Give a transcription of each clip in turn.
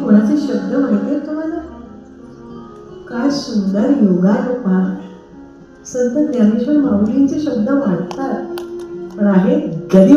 कोणाचे शब्द माहिती आहेत तुम्हाला? काय सुंदर योगायोपात संत ज्ञानेश्वर माऊलींचे शब्द वाढतात पण आहे गदी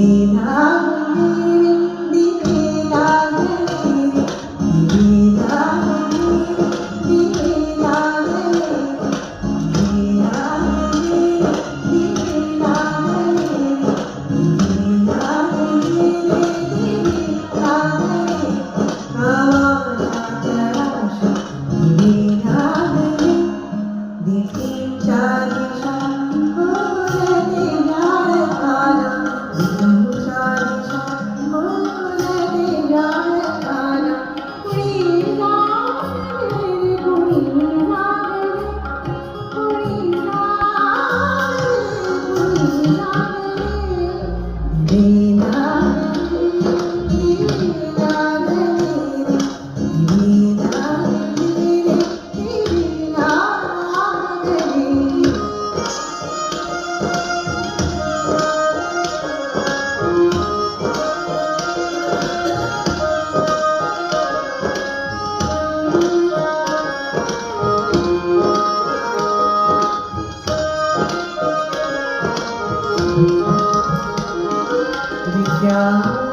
Tháng ya.